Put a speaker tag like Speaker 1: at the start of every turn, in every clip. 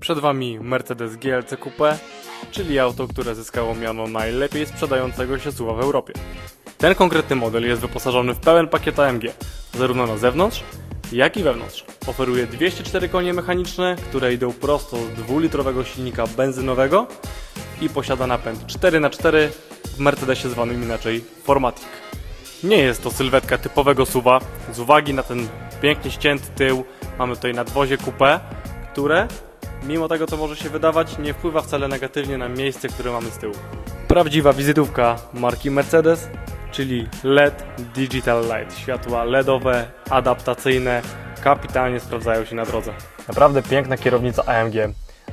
Speaker 1: Przed Wami Mercedes GLC Coupe, czyli auto, które zyskało miano najlepiej sprzedającego się SUV w Europie. Ten konkretny model jest wyposażony w pełen pakiet AMG, zarówno na zewnątrz, jak i wewnątrz. Oferuje 204 konie mechaniczne, które idą prosto z dwulitrowego silnika benzynowego i posiada napęd 4x4 w Mercedesie zwanym inaczej Formatic. Nie jest to sylwetka typowego suwa. Z uwagi na ten pięknie ścięty tył mamy tutaj nadwozie coupé, które mimo tego co może się wydawać nie wpływa wcale negatywnie na miejsce, które mamy z tyłu. Prawdziwa wizytówka marki Mercedes, czyli LED Digital Light. Światła LEDowe, adaptacyjne, kapitalnie sprawdzają się na drodze. Naprawdę piękna kierownica AMG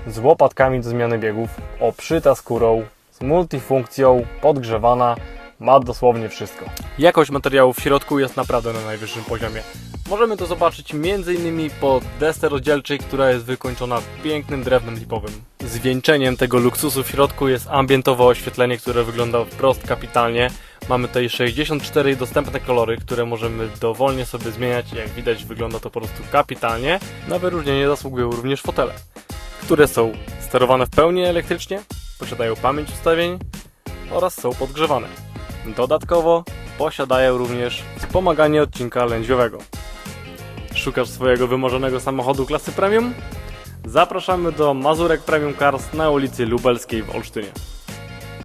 Speaker 1: z łopatkami do zmiany biegów, obszyta skórą, z multifunkcją, podgrzewana, ma dosłownie wszystko. Jakość materiału w środku jest naprawdę na najwyższym poziomie. Możemy to zobaczyć m.in. po desce rozdzielczej, która jest wykończona pięknym drewnem lipowym. Zwieńczeniem tego luksusu w środku jest ambientowe oświetlenie, które wygląda wprost kapitalnie. Mamy tutaj 64 dostępne kolory, które możemy dowolnie sobie zmieniać. Jak widać wygląda to po prostu kapitalnie. Na wyróżnienie zasługują również fotele, które są sterowane w pełni elektrycznie, posiadają pamięć ustawień oraz są podgrzewane. Dodatkowo posiadają również wspomaganie odcinka lędźwiowego. Szukasz swojego wymarzonego samochodu klasy premium? Zapraszamy do Mazurek Premium Cars na ulicy Lubelskiej w Olsztynie.